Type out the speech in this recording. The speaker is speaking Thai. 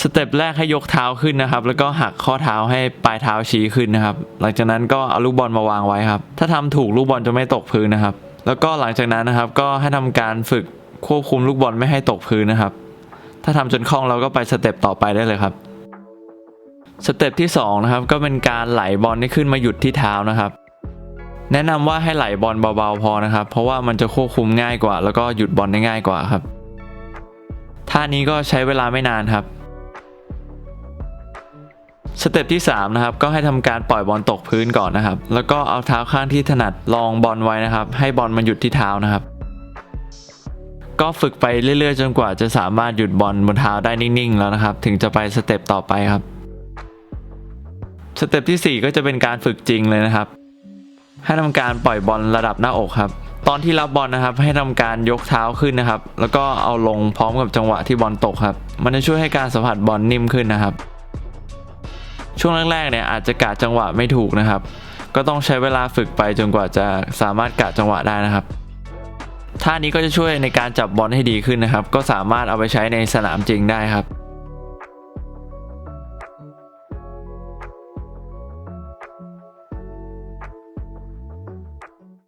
สเต็ปแรกให้ยกเท้าขึ้นนะครับ แล้วก็หักข้อเท้าให้ปลายเท้าชี้ขึ้นนะครับ หลังจากนั้นก็เอาลูกบอลมาวางไว้ครับ ถ้าทำถูกลูกบอลจะไม่ตกพื้นนะครับ แล้วก็หลังจากนั้นนะครับ ก็ให้ทำการฝึกควบคุมลูกบอลไม่ให้ตกพื้นนะครับ ถ้าทำจนคล่องเราก็ไปสเต็ปต่อไปได้เลยครับ สเต็ปที่สองนะครับ ก็เป็นการไหลบอลให้ขึ้นมาหยุดที่เท้านะครับ แนะนำว่าให้ไหลบอลเบาๆพอนะครับ เพราะว่ามันจะควบคุมง่ายกว่า แล้วก็หยุดบอลได้ง่ายกว่าครับท่านี้ก็ใช้เวลาไม่นานครับสเต็ปที่3นะครับก็ให้ทำการปล่อยบอลตกพื้นก่อนนะครับ แล้วก็เอาเท้าข้างที่ถนัดลองบอลไว้นะครับ ให้บอลมันหยุดที่เท้านะครับ ก็ฝึกไปเรื่อยๆ จนกว่าจะสามารถหยุดบอลบนเท้าได้นิ่งๆ แล้วนะครับ ถึงจะไปสเต็ปต่อไปครับสเต็ปที่ 4 ก็จะเป็นการฝึกจริงเลยนะครับ ให้ทำการปล่อยบอลระดับหน้าอกครับ ตอนที่รับบอลนะครับ ให้ทำการยกเท้าขึ้นนะครับ แล้วก็เอาลงพร้อมกับจังหวะที่บอลตกครับ มันจะช่วยให้การสัมผัสบอลนิ่มขึ้นนะครับ ช่วงแรกๆเนี่ยอาจจะกะจังหวะไม่ถูกนะครับ ก็ต้องใช้เวลาฝึกไปจนกว่าจะสามารถกะจังหวะได้นะครับท่านี้ก็จะช่วยในการจับบอลให้ดีขึ้นนะครับ ก็สามารถเอาไปใช้ในสนามจริงได้ครับ